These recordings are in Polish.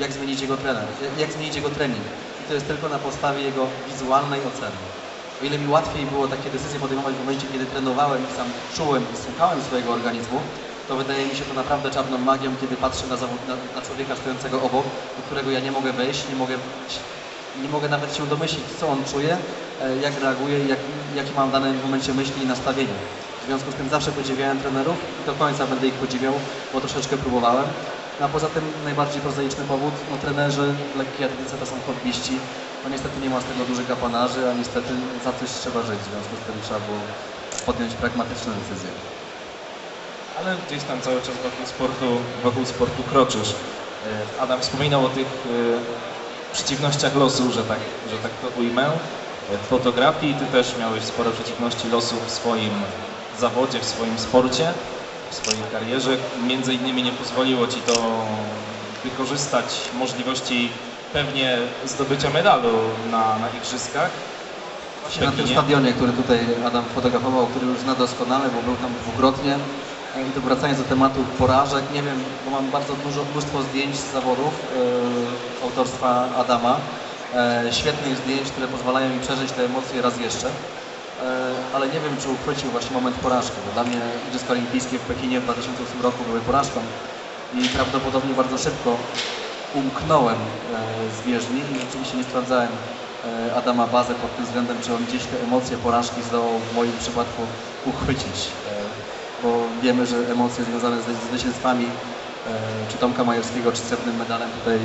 jak zmienić jego trener, jak zmienić jego trening. I to jest tylko na podstawie jego wizualnej oceny. O ile mi łatwiej było takie decyzje podejmować w momencie, kiedy trenowałem i sam czułem i słuchałem swojego organizmu, to wydaje mi się to naprawdę czarną magią, kiedy patrzę na, zawód, na, na człowieka stojącego obok, do którego ja nie mogę wejść, nie mogę, nie mogę nawet się domyślić, co on czuje, e, jak reaguje jak, jakie mam w danym momencie myśli i nastawienie. W związku z tym zawsze podziwiałem trenerów i do końca będę ich podziwiał, bo troszeczkę próbowałem. A poza tym najbardziej prozaiczny powód, no trenerzy w lekkiej atletyce to są hobbyści, no niestety nie ma z tego dużych apanarzy, a niestety za coś trzeba żyć, w związku z tym trzeba było podjąć pragmatyczne decyzje. Ale gdzieś tam cały czas wokół sportu, wokół sportu kroczysz. E, Adam wspominał o tych e, przeciwnościach losu, że tak, że tak to ujmę. E, W fotografii ty też miałeś sporo przeciwności losu w swoim zawodzie, w swoim sporcie, w swojej karierze. Między innymi nie pozwoliło ci to wykorzystać możliwości pewnie zdobycia medalu na, na igrzyskach. Właśnie na tym stadionie, który tutaj Adam fotografował, który już zna doskonale, bo był tam dwukrotnie. E, I to wracając do tematu porażek, nie wiem, bo mam bardzo dużo, mnóstwo zdjęć z zawodów e, autorstwa Adama. E, świetnych zdjęć, które pozwalają mi przeżyć te emocje raz jeszcze. E, ale nie wiem, czy uchwycił właśnie moment porażki, bo dla mnie Igrzyska Olimpijskie w Pekinie w 2008 roku były porażką i prawdopodobnie bardzo szybko umknąłem e, z bieżni i rzeczywiście nie sprawdzałem e, Adama Bazę pod tym względem, czy on gdzieś te emocje porażki zdołał w moim przypadku uchwycić, bo wiemy, że emocje związane z zwycięstwami czy Tomka Majewskiego, czy srebrnym medalem tutaj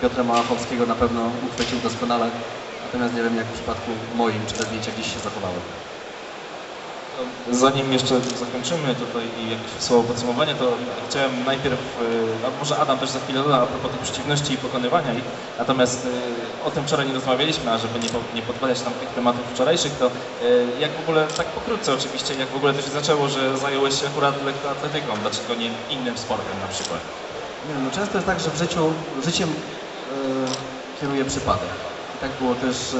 Piotra Małachowskiego na pewno uchwycił doskonale, natomiast nie wiem jak w przypadku moim, czy te zdjęcia gdzieś się zachowały. Zanim jeszcze zakończymy tutaj i jakieś słowo podsumowania, to chciałem najpierw, y, a może Adam też za chwilę doda a propos tych przeciwności i pokonywania ich, natomiast y, o tym wczoraj nie rozmawialiśmy, a żeby nie, nie podpadać tam tych tematów wczorajszych, to y, jak w ogóle, tak pokrótce oczywiście, jak w ogóle to się zaczęło, że zająłeś się akurat lekkoatletyką, dlaczego nie innym sportem na przykład? Nie wiem, no często jest tak, że w życiu, życiem e, kieruje przypadek. Tak było też e,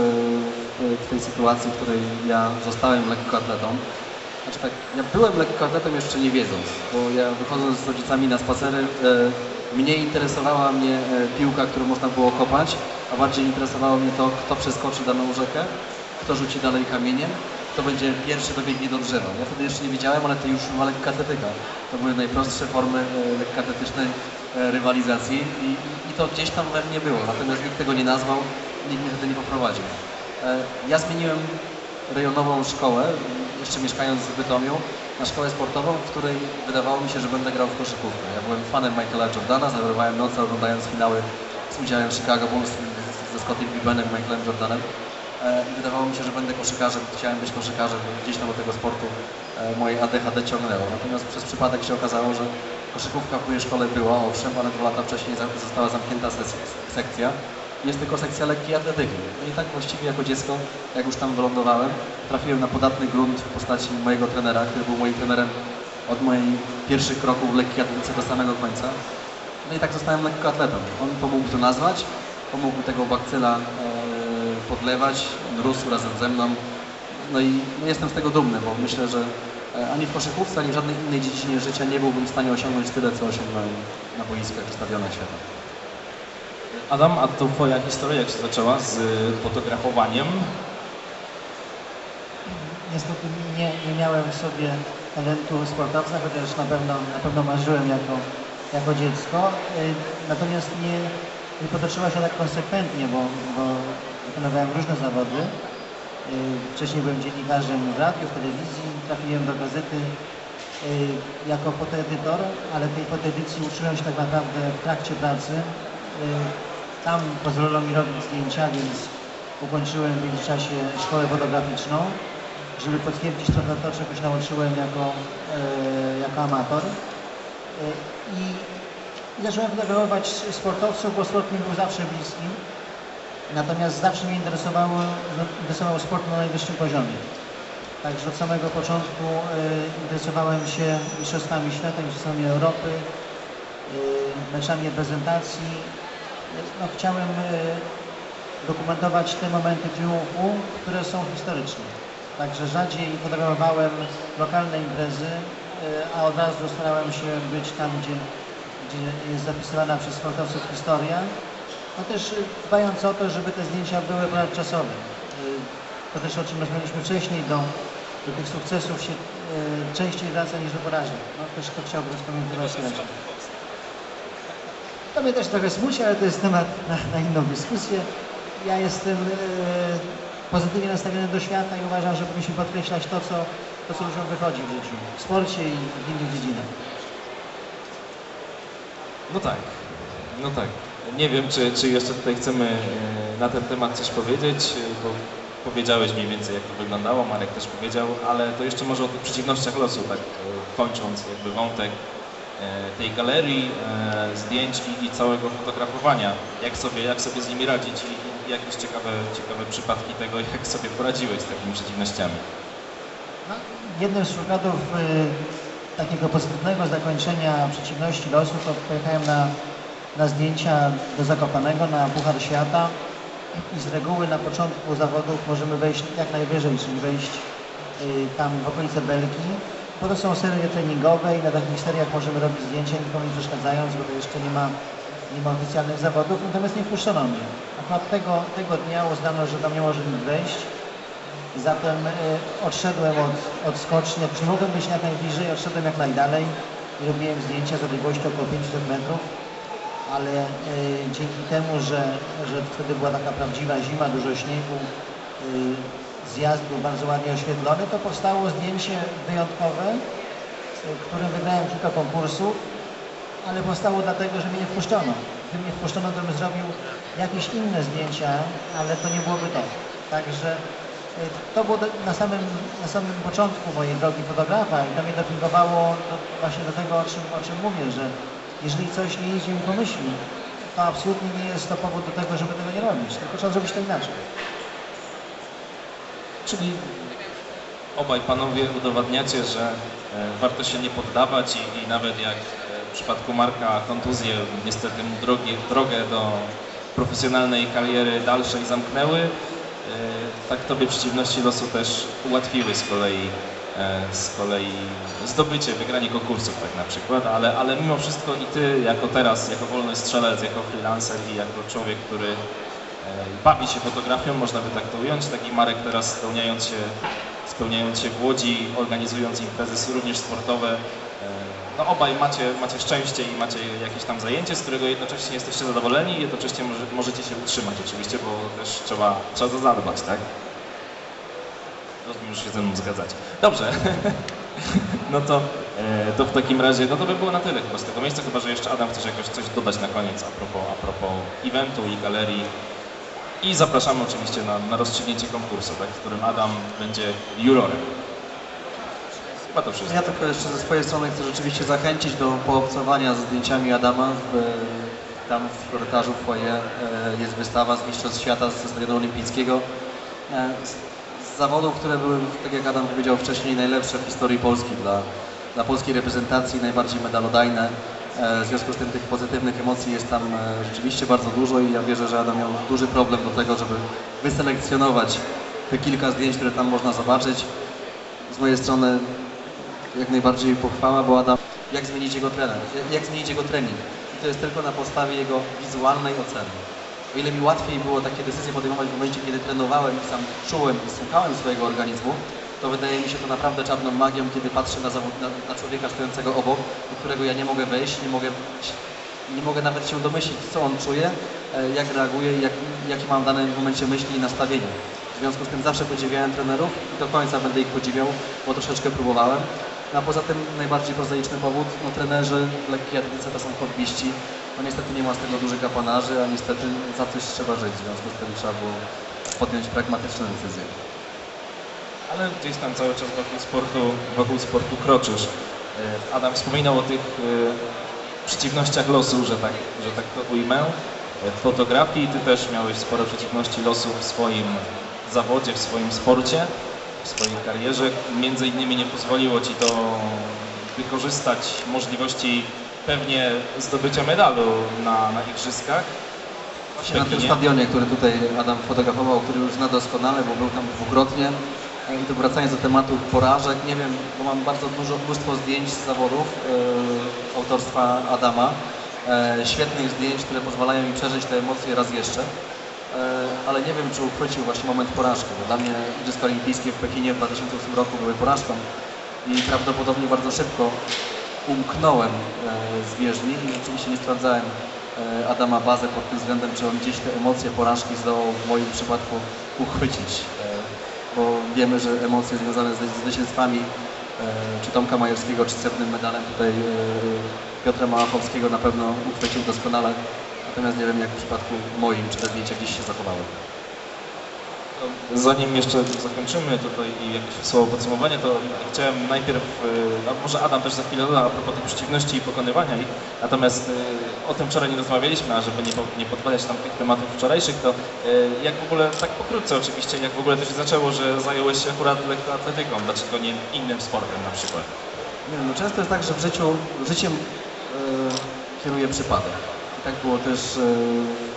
w, tej sytuacji, w której ja zostałem lekkoatletą. Znaczy tak, ja byłem lekkoatletą jeszcze nie wiedząc, bo ja wychodząc z rodzicami na spacery, e, mniej interesowała mnie e, piłka, którą można było kopać, a bardziej interesowało mnie to, kto przeskoczy daną rzekę, kto rzuci dalej kamieniem, kto będzie pierwszy dobiegnie do drzewa. Ja wtedy jeszcze nie wiedziałem, ale to już była lekkoatletyka. To były najprostsze formy lekkoatletycznej rywalizacji i, i to gdzieś tam we mnie było, natomiast nikt tego nie nazwał, nikt mnie wtedy nie poprowadził. E, Ja zmieniłem rejonową szkołę, jeszcze mieszkając w Bytomiu, na szkołę sportową, w której wydawało mi się, że będę grał w koszykówkę. Ja byłem fanem Michaela Jordana, zawierwałem noce oglądając finały z udziałem Chicago Bulls ze Scottie Pippenem, Michaelem Jordanem. E, I wydawało mi się, że będę koszykarzem, chciałem być koszykarzem, gdzieś tam do tego sportu e, moje ADHD ciągnęło. Natomiast przez przypadek się okazało, że koszykówka w mojej szkole była, owszem, ale dwa lata wcześniej została zamknięta sekcja. Jest tylko sekcja lekkiej atletyki. No i tak właściwie jako dziecko, jak już tam wylądowałem, trafiłem na podatny grunt w postaci mojego trenera, który był moim trenerem od moich pierwszych kroków w lekkiej atletyce do samego końca. No i tak zostałem lekkoatletą. On pomógł to nazwać, pomógł tego bakcyla e, podlewać, on rósł razem ze mną. No i no jestem z tego dumny, bo myślę, że e, ani w koszykówce, ani w żadnej innej dziedzinie życia nie byłbym w stanie osiągnąć tyle, co osiągnąłem na boiskach czy stadionach świata. Adam, a to twoja historia jak się zaczęła z y, fotografowaniem? Niestety nie, nie miałem w sobie talentu sportowca, chociaż na pewno, na pewno marzyłem jako, jako dziecko. Y, Natomiast nie, nie potoczyła się tak konsekwentnie, bo, bo wykonywałem różne zawody. Y, Wcześniej byłem dziennikarzem w radiu, w telewizji, trafiłem do gazety jako fotoedytor, ale tej fotoedycji uczyłem się tak naprawdę w trakcie pracy. Y, Tam pozwolono mi robić zdjęcia, więc ukończyłem w międzyczasie szkołę fotograficzną żeby potwierdzić to, czego się nauczyłem jako, e, jako amator. E, I zacząłem fotografować sportowców, bo sport mi był zawsze bliski. Natomiast zawsze mnie interesowało, interesował sport na najwyższym poziomie. Także od samego początku e, interesowałem się mistrzostwami świata, mistrzostwami Europy, e, meczami reprezentacji. No, chciałem e, dokumentować te momenty triumfu, które są historyczne. Także rzadziej fotografowałem lokalne imprezy, y, a od razu starałem się być tam, gdzie, gdzie jest zapisywana przez sportowców historia, no też y, dbając o to, żeby te zdjęcia były ponadczasowe. To też o czym rozmawialiśmy wcześniej, do, do tych sukcesów się częściej wraca niż do porażek. No też to chciałbym skomentować. To mnie też trochę smuci, ale to jest temat na, na inną dyskusję. Ja jestem e, pozytywnie nastawiony do świata i uważam, że powinniśmy podkreślać to, co, to, co ludziom wychodzi w życiu, w sporcie i w innych dziedzinach. No tak, no tak. Nie wiem, czy, czy jeszcze tutaj chcemy e, na ten temat coś powiedzieć, e, bo powiedziałeś mniej więcej, jak to wyglądało, Marek też powiedział, ale to jeszcze może o tych przeciwnościach losu, tak e, kończąc jakby wątek tej galerii e, zdjęć i, całego fotografowania. Jak sobie, jak sobie z nimi radzić i, jakieś ciekawe, ciekawe przypadki tego, jak sobie poradziłeś z takimi przeciwnościami. No, jednym z przykładów y, takiego pozytywnego zakończenia przeciwności losu to pojechałem na, na zdjęcia do Zakopanego, na Puchar Świata i z reguły na początku zawodów możemy wejść jak najwyżej, czyli wejść y, tam w okolice Belki. Bo to są serie treningowe i na takich seriach możemy robić zdjęcia nikomu nie przeszkadzając, bo to jeszcze nie ma, nie ma oficjalnych zawodów, natomiast nie wpuszczono mnie. Akurat tego, tego dnia uznano, że tam nie może nikt wejść. Zatem e, odszedłem od, od skoczni, czy mogłem być jak najbliżej, odszedłem jak najdalej i robiłem zdjęcia z odległości około 500 metrów, ale e, dzięki temu, że, że wtedy była taka prawdziwa zima, dużo śniegu, e, zjazd był bardzo ładnie oświetlony, to powstało zdjęcie wyjątkowe, e, w którym wygrałem kilka konkursów, ale powstało dlatego, że mnie nie wpuszczono. Gdyby mnie wpuszczono, to bym zrobił jakieś inne zdjęcia, ale to nie byłoby to. Także y, to było na, samym, na samym początku mojej drogi fotografa i to mnie dopingowało do, właśnie do tego, o czym, o czym mówię, że jeżeli coś nie idzie mi po myśli, to absolutnie nie jest to powód do tego, żeby tego nie robić, tylko trzeba zrobić to inaczej. Czyli obaj panowie udowadniacie, że e, warto się nie poddawać i, i nawet jak e, w przypadku Marka kontuzje niestety mu drogi, drogę do profesjonalnej kariery dalszej zamknęły, e, tak tobie przeciwności losu też ułatwiły z kolei, z kolei zdobycie, wygranie konkursów tak na przykład, ale, ale mimo wszystko i ty jako teraz, jako wolny strzelec, jako freelancer i jako człowiek, który bawi się fotografią, można by tak to ująć. Taki Marek teraz spełniając się, spełniając się w Łodzi, organizując imprezy również sportowe. e, No obaj macie, macie szczęście i macie jakieś tam zajęcie, z którego jednocześnie jesteście zadowoleni i jednocześnie może, możecie się utrzymać oczywiście, bo też trzeba, trzeba to zadbać, tak? Rozumiem, że się ze mną zgadzacie. Dobrze. No to, e, to w takim razie, no to by było na tyle chyba z tego miejsca, chyba że jeszcze Adam chcesz jakoś coś dodać na koniec a propos, a propos eventu i galerii. I zapraszamy oczywiście na, na rozstrzygnięcie konkursu, tak, w którym Adam będzie jurorem. Chyba to wszystko. Ja tylko jeszcze ze swojej strony chcę rzeczywiście zachęcić do poobcowania ze zdjęciami Adama. W, tam w korytarzu foje jest wystawa z Mistrzostw Świata ze Stadionu Olimpijskiego. E, z zawodów, które były, tak jak Adam powiedział wcześniej, najlepsze w historii Polski dla, dla polskiej reprezentacji, najbardziej medalodajne. E, W związku z tym tych pozytywnych emocji jest tam e, rzeczywiście bardzo dużo i ja wierzę, że Adam miał duży problem do tego, żeby wyselekcjonować te kilka zdjęć, które tam można zobaczyć. Z mojej strony jak najbardziej pochwała, bo Adam, jak zmienić jego trener, jak- zmienić jego trening. I to jest tylko na podstawie jego wizualnej oceny. O ile mi łatwiej było takie decyzje podejmować w momencie, kiedy trenowałem i sam czułem i słuchałem swojego organizmu, to wydaje mi się to naprawdę czarną magią, kiedy patrzę na, zawod, na, na człowieka stojącego obok, do którego ja nie mogę wejść, nie mogę, nie mogę nawet się domyślić, co on czuje, e, jak reaguje i jak, jakie mam w danym momencie myśli i nastawienie. W związku z tym zawsze podziwiałem trenerów i do końca będę ich podziwiał, bo troszeczkę próbowałem. No a poza tym najbardziej prozaiczny powód, no trenerzy w lekkiej atletyce to są hobbyści. No niestety nie ma z tego dużych kapanarzy, a niestety za coś trzeba żyć. W związku z tym trzeba było podjąć pragmatyczne decyzje. Ale gdzieś tam cały czas wokół sportu, wokół sportu kroczysz. E, Adam wspominał o tych e, przeciwnościach losu, że tak, że tak to ujmę. E, W fotografii ty też miałeś sporo przeciwności losu w swoim zawodzie, w swoim sporcie, w swojej karierze. Między innymi nie pozwoliło ci to wykorzystać możliwości pewnie zdobycia medalu na, na igrzyskach. Właśnie na tym stadionie, który tutaj Adam fotografował, który już zna doskonale, bo był tam dwukrotnie. I wracając do tematu porażek, nie wiem, bo mam bardzo dużo, mnóstwo zdjęć z zawodów e, autorstwa Adama. e, świetnych zdjęć, które pozwalają mi przeżyć te emocje raz jeszcze. E, ale nie wiem, czy uchwycił właśnie moment porażki, bo dla mnie Igrzyska Olimpijskie w Pekinie w 2008 roku były porażką i prawdopodobnie bardzo szybko umknąłem z bieżni i rzeczywiście nie sprawdzałem Adama Bazę pod tym względem, czy on gdzieś te emocje porażki zdołał w moim przypadku uchwycić. E, wiemy, że emocje związane z zwycięstwami e, czy Tomka Majewskiego, czy srebrnym medalem tutaj e, Piotra Małachowskiego na pewno uchwycił doskonale. Natomiast nie wiem, jak w przypadku moim, czy te zdjęcia gdzieś się zachowały. Zanim jeszcze zakończymy tutaj i jakieś słowo podsumowanie, to chciałem najpierw, y, no może Adam też za chwilę doda a propos tych przeciwności i pokonywania ich, natomiast o tym wczoraj nie rozmawialiśmy, a żeby nie, nie podpadać tam tych tematów wczorajszych, to y, jak w ogóle, tak pokrótce oczywiście, jak w ogóle to się zaczęło, że zająłeś się akurat lekkoatletyką, dlaczego nie innym sportem na przykład? Nie wiem, no często jest tak, że w życiu, życiem e, kieruje przypadek. I tak było też e,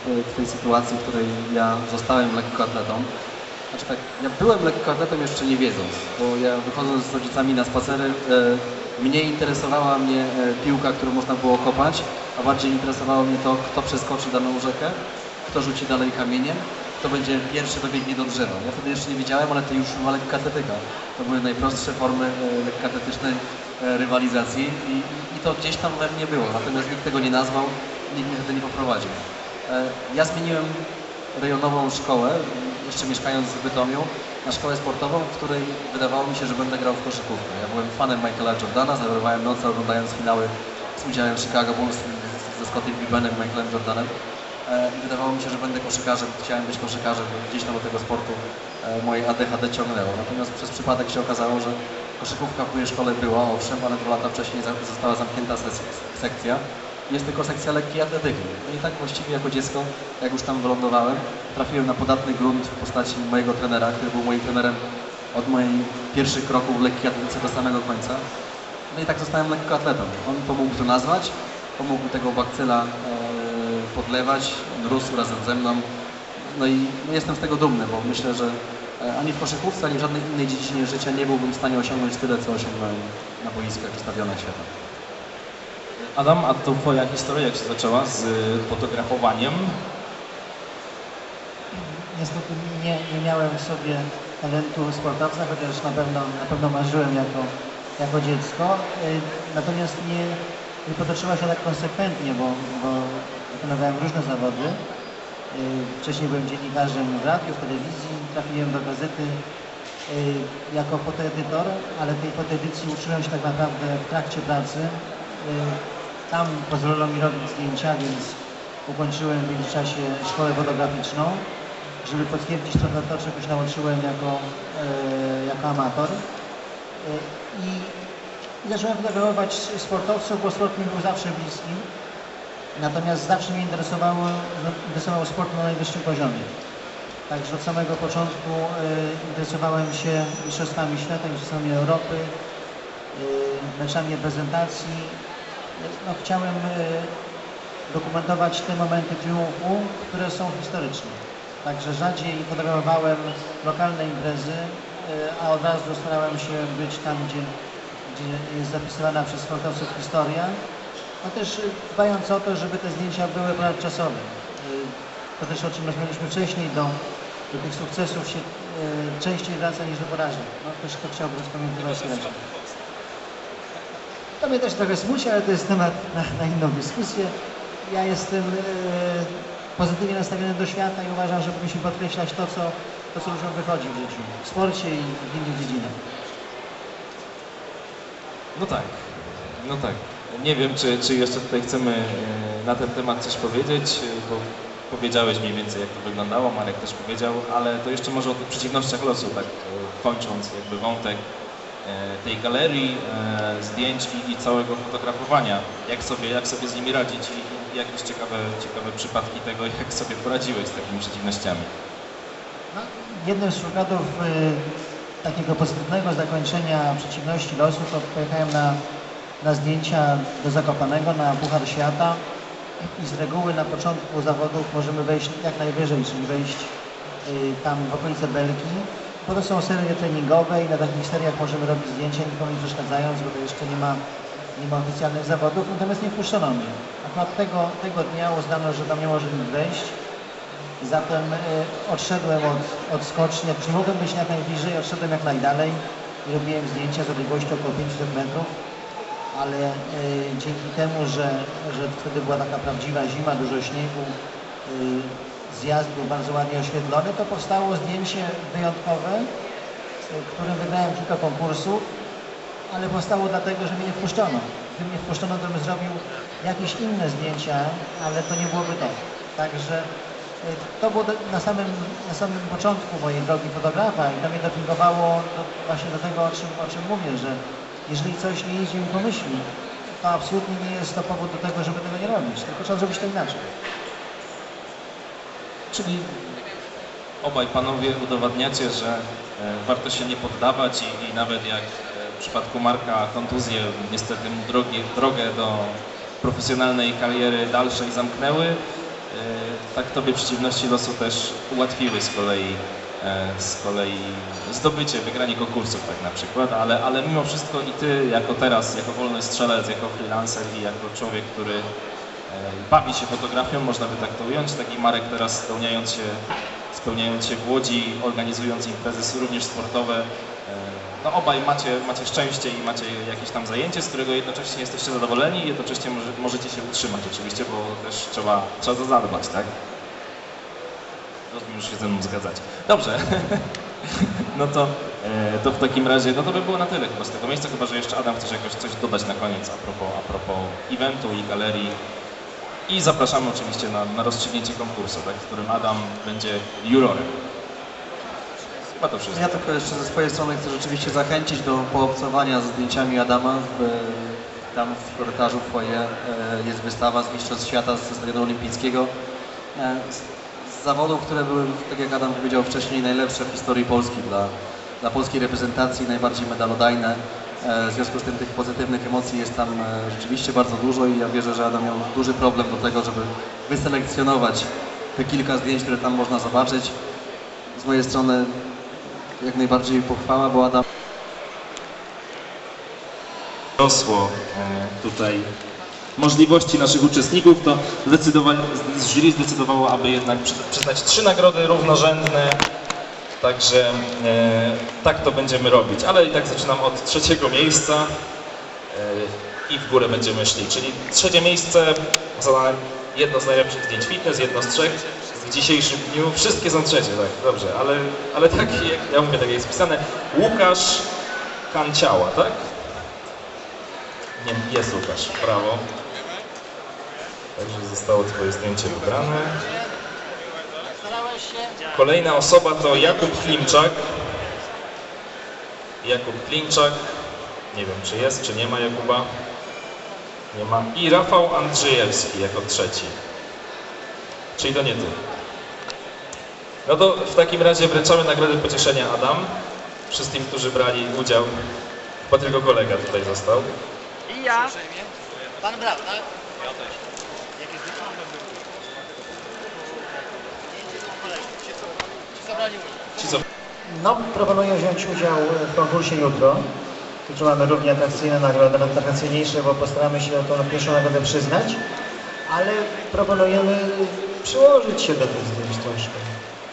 w- tej sytuacji, w której ja zostałem lekkoatletą. Znaczy tak, ja byłem lekkoatletą jeszcze nie wiedząc, bo ja wychodząc z rodzicami na spacery, e, mniej interesowała mnie e, piłka, którą można było kopać, a bardziej interesowało mnie to, kto przeskoczy daną rzekę, kto rzuci dalej kamieniem, kto będzie pierwszy dobiegnie do drzewa. Ja wtedy jeszcze nie wiedziałem, ale to już była lekkoatletyka. To były najprostsze formy e, lekkoatletycznej e, rywalizacji i, i to gdzieś tam we mnie było. Natomiast nikt tego nie nazwał, nikt mnie wtedy nie poprowadził. E, Ja zmieniłem rejonową szkołę, jeszcze mieszkając w Bytomiu, na szkołę sportową, w której wydawało mi się, że będę grał w koszykówkę. Ja byłem fanem Michaela Jordana, zawrywałem noce oglądając finały z udziałem Chicago Bulls Scottie Pippenem, Michaelem Jordanem. E, I wydawało mi się, że będę koszykarzem, chciałem być koszykarzem, gdzieś tam do tego sportu e, moje ADHD ciągnęło. Natomiast przez przypadek się okazało, że koszykówka w mojej szkole była, owszem, ale dwa lata wcześniej została zamknięta sekcja. Jest tylko sekcja lekkiej atletyki. No i tak właściwie jako dziecko, jak już tam wylądowałem, trafiłem na podatny grunt w postaci mojego trenera, który był moim trenerem od moich pierwszych kroków w lekkiej atletyce do samego końca. No i tak zostałem lekkoatletą. On pomógł to nazwać, pomógł tego bakcyla e, podlewać, on rósł razem ze mną. No i jestem z tego dumny, bo myślę, że e, ani w koszykówce, ani w żadnej innej dziedzinie życia nie byłbym w stanie osiągnąć tyle, co osiągnąłem na boiskach czy stadionach świata. Adam, a to twoja historia jak się zaczęła z y, fotografowaniem? Niestety nie, nie miałem w sobie talentu sportowca, chociaż na pewno, na pewno marzyłem jako, jako dziecko. Y, Natomiast nie, nie potoczyła się tak konsekwentnie, bo, bo wykonywałem różne zawody. Y, Wcześniej byłem dziennikarzem w radiu, w telewizji, trafiłem do gazety y, jako fotoedytor, ale tej fotoedycji uczyłem się tak naprawdę w trakcie pracy. Y, Tam pozwolono mi robić zdjęcia, więc ukończyłem w międzyczasie szkołę fotograficzną żeby potwierdzić trochę to, czego się nauczyłem jako, e, jako amator. E, I, I zacząłem fotografować sportowców, bo sport mi był zawsze bliski. Natomiast zawsze mnie interesowało, interesował sport na najwyższym poziomie. Także od samego początku e, interesowałem się mistrzostwami świata, mistrzostwami Europy, e, meczami reprezentacji. E, No, chciałem e, dokumentować te momenty triumfu, które są historyczne. Także rzadziej fotografowałem lokalne imprezy, y, a od razu starałem się być tam, gdzie jest zapisywana przez sportowców historia. No też y, dbając o to, żeby te zdjęcia były ponadczasowe. Y, To też o czym rozmawialiśmy wcześniej, do, do tych sukcesów się y, częściej wraca niż do porażek. No też to chciałbym spamiętywać raczej. To mnie też trochę smuci, ale to jest temat na, na inną dyskusję. Ja jestem pozytywnie nastawiony do świata i uważam, że powinniśmy podkreślać to, co, to, co ludziom wychodzi w życiu, w sporcie i w innych dziedzinach. No tak, no tak. Nie wiem, czy, czy jeszcze tutaj chcemy e, na ten temat coś powiedzieć, e, bo powiedziałeś mniej więcej, jak to wyglądało, Marek też powiedział, ale to jeszcze może o tych przeciwnościach losu, tak e, kończąc jakby wątek tej galerii, zdjęć i, całego fotografowania. Jak sobie, jak sobie z nimi radzić i jakieś ciekawe, ciekawe przypadki tego, jak sobie poradziłeś z takimi przeciwnościami. No, jednym z przykładów takiego pozytywnego zakończenia przeciwności losu to pojechałem na, na zdjęcia do Zakopanego, na Puchar Świata i z reguły na początku zawodów możemy wejść jak najwyżej, czyli wejść y, tam w okolice Belki. Potem są serie treningowe i na takich seriach możemy robić zdjęcia nikomu nie przeszkadzając, bo to jeszcze nie ma mimo oficjalnych zawodów, natomiast nie wpuszczono mnie. Akurat tego, tego dnia uznano, że tam nie może nikt wejść. Zatem e, odszedłem od, od skoczni, nie mogłem być jak najbliżej, odszedłem jak najdalej i robiłem zdjęcia z odległości około 500 metrów, ale e, dzięki temu, że, że wtedy była taka prawdziwa zima, dużo śniegu, e, zjazd był bardzo ładnie oświetlony, to powstało zdjęcie wyjątkowe, e, którym wygrałem kilka konkursów, ale powstało dlatego, że mnie nie wpuszczono. Gdyby mnie wpuszczono, to bym zrobił jakieś inne zdjęcia, ale to nie byłoby to. Także to było na samym, na samym początku mojej drogi fotografa i to mnie dopingowało do, właśnie do tego, o czym, o czym mówię, że jeżeli coś nie idzie mi po myśli, to absolutnie nie jest to powód do tego, żeby tego nie robić, tylko trzeba zrobić to inaczej. Czyli obaj panowie udowadniacie, że e, warto się nie poddawać i, i nawet jak e, w przypadku Marka kontuzje niestety mu drogi, drogę do profesjonalnej kariery dalszej zamknęły, e, tak tobie przeciwności losu też ułatwiły z kolei, e, z kolei zdobycie, wygranie konkursów tak na przykład, ale, ale mimo wszystko i ty jako teraz, jako wolny strzelec, jako freelancer i jako człowiek, który E, bawi się fotografią, można by tak to ująć. Taki Marek teraz spełniając się, spełniając się w Łodzi, organizując imprezy również sportowe. No obaj macie, macie szczęście i macie jakieś tam zajęcie, z którego jednocześnie jesteście zadowoleni i jednocześnie może, możecie się utrzymać oczywiście, bo też trzeba, trzeba to zadbać, tak? Rozumiem, że się ze mną zgadzacie. Dobrze. No to, e, to w takim razie, no to by było na tyle chyba z tego miejsca, chyba że jeszcze Adam chcesz jakoś coś dodać na koniec a propos, a propos eventu i galerii. I zapraszamy oczywiście na, na rozstrzygnięcie konkursu, tak, w którym Adam będzie jurorem. Chyba to wszystko. Ja tylko jeszcze ze swojej strony chcę rzeczywiście zachęcić do poobcowania z zdjęciami Adama. W, tam w korytarzu foje e, jest wystawa z Mistrzostw Świata ze Stadionu Olimpijskiego. E, z, zawodów, które były, tak jak Adam powiedział wcześniej, najlepsze w historii Polski dla, dla polskiej reprezentacji, najbardziej medalodajne. E, W związku z tym tych pozytywnych emocji jest tam e, rzeczywiście bardzo dużo i ja wierzę, że Adam miał duży problem do tego, żeby wyselekcjonować te kilka zdjęć, które tam można zobaczyć. Z mojej strony jak najbardziej pochwała, bo Adam rosło e, tutaj możliwości naszych uczestników, to zdecydowa- jury zdecydowało, aby jednak przy- przyznać trzy nagrody równorzędne. Także e, tak to będziemy robić. Ale i tak zaczynam od trzeciego miejsca e, i w górę będziemy szli. Czyli trzecie miejsce za jedno z najlepszych zdjęć fitness, jedno z trzech w dzisiejszym dniu. Wszystkie są trzecie, tak, dobrze, ale, ale tak jak ja mówię, tak jest wpisane. Łukasz Kanciała, tak? Nie, jest Łukasz, brawo. Także zostało Twoje zdjęcie wybrane. Kolejna osoba to Jakub Klimczak. Jakub Klimczak. Nie wiem, czy jest, czy nie ma Jakuba. Nie ma. I Rafał Andrzejewski jako trzeci. Czyli to nie ty. No to w takim razie wręczamy nagrodę pocieszenia Adam. Wszystkim, którzy brali udział. Chyba tylko kolega tutaj został. I ja. Pan brał, tak? Ci co No, proponuję wziąć udział w konkursie jutro. Jutro mamy równie atrakcyjne nagrody, nawet atrakcyjniejsze, bo postaramy się tą pierwszą nagrodę przyznać, ale proponujemy przyłożyć się do tych zdjęć troszkę.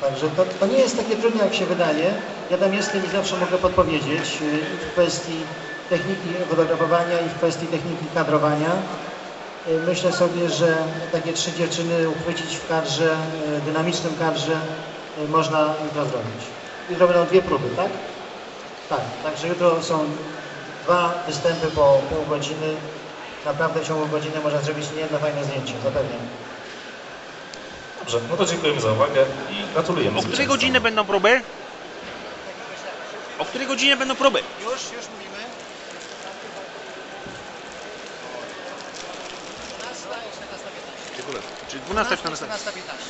Także to, to nie jest takie trudne, jak się wydaje. Ja tam jestem i zawsze mogę podpowiedzieć y, w kwestii techniki fotografowania i w kwestii techniki kadrowania. Y, Myślę sobie, że takie trzy dziewczyny uchwycić w kadrze, y, dynamicznym kadrze można jutro zrobić. Jutro będą dwie próby, tak? Tak, także jutro są dwa występy po pół godziny. Naprawdę w ciągu godziny można zrobić niejedno fajne zdjęcie, zapewniam. Dobrze, no to dziękujemy za uwagę i gratulujemy. O której zwycięzcom. godzinie będą próby? O której godzinie będą próby? Już, już mówimy. 12 Czyli 12 14. 15.